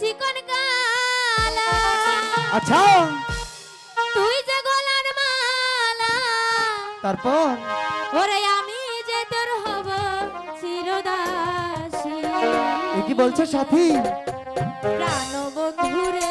চিকন কালা আচ্ছা। তুই যে গলার মালা। তারপর? ওরে আমি যে তোর হব চিরদাসী। কি বলছো সাথী? প্রাণ বন্ধুরে